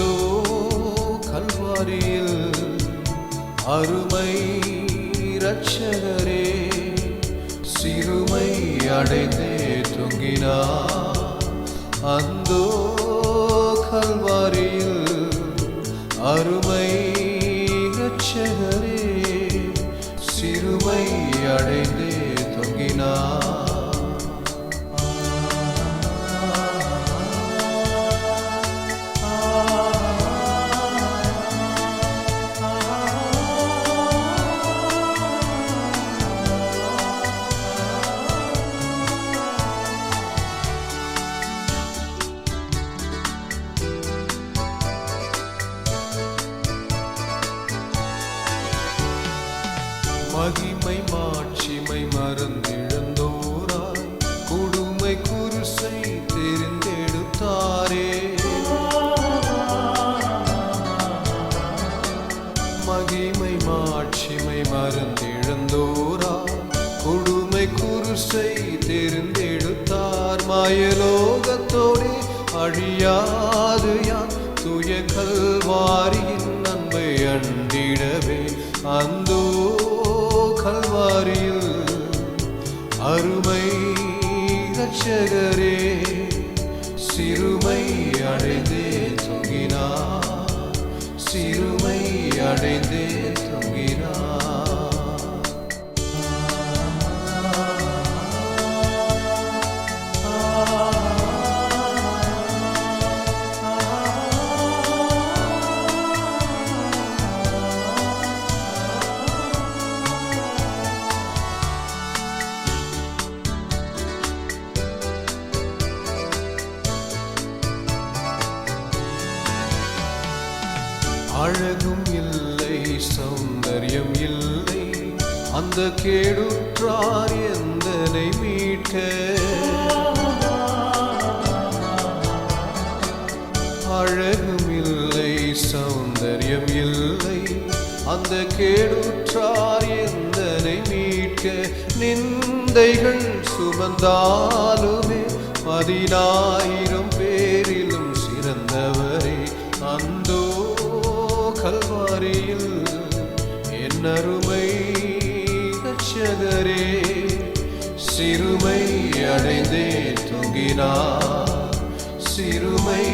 இதோ கல்வாரியில் அருமை ரட்சகரே சிறுமை அடைந்தே தொங்கினார் அந்தோ கல்வாரியில் அருமை ரட்சகரே சிறுமை அடைந்தே தொங்கினார் மகிமை மாட்சிமை மறந்திழந்தோராய். கொடுமை குருசை தெரிந்தெடுத்தாரே. மகிமை மாட்சிமை மறந்திழந்தோராய். கொடுமை குருசை தெரிந்தெடுத்தார். மாயலோகத்தோடே அழியாது யான் துய கல்வாரியின் ரட்சகரே சிறுமை அடைந்தே தொங்கினார். சிறுமை அடைந்தே தொங்கினார். அழகும் இல்லை சௌந்தர்யம் இல்லை. அந்த கேடுற்றார் எந்தனை மீட்க? அழகும் இல்லை சௌந்தர்யம் இல்லை. அந்த கேடுற்றார் எந்தனை மீட்க? நிந்தைகள் சுமந்தாலுமே பதினாயிரம் நறுமை அருமை ரட்சகரே சிறுமை அடைந்தே தூங்கினார். சிறுமை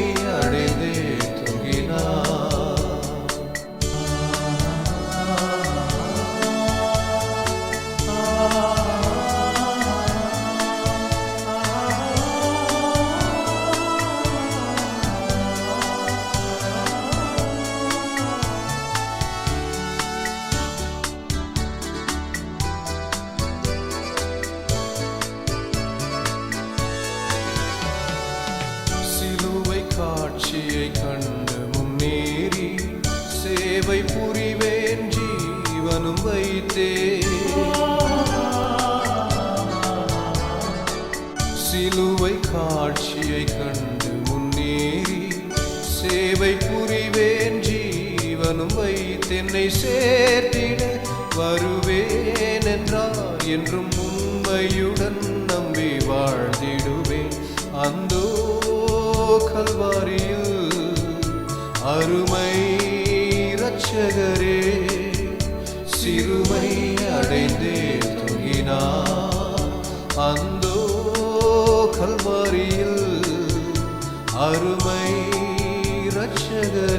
சேவை புரிவேன் ஜீவனும் வைத்தே. சிலுவை காட்சியை கண்டு முன்னேறி சேவை புரிவேன் ஜீவனும் வைத்தென்னை சேர்த்திட வருவேன் என்றார். என்றும் உண்மையுடன் நம்பி வாழ்ந்திடுவேன். அந்தோ கல்வாரியில் அருமை ரட்சகரே சிறுமை அடைந்தே துங்கினா. அந்தோ கல்வாரியில் அருமை ரட்சகர்.